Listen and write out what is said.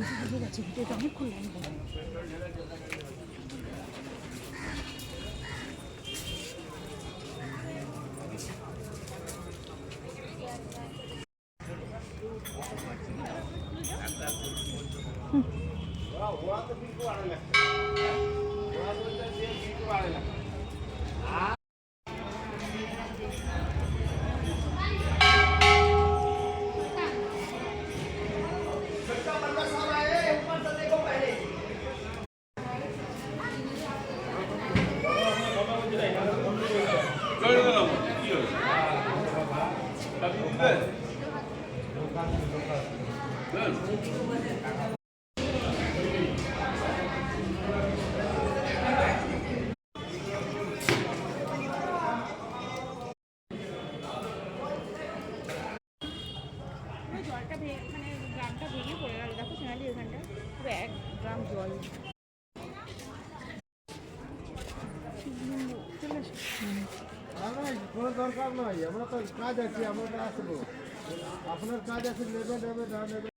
여기가 지금 계속 해콜로 온 거예요. 嗯。জলটা মানে গ্রামটা ভেঙে পড়ে গেল। দেখো সোনালি ওখানটা পুরো এক গ্রাম জল। কোনো দরকার নয় আমরা তো কাজ আছে, আমরা আসব। আপনার কাজ আছে, নেবে নেবে, না নেবে।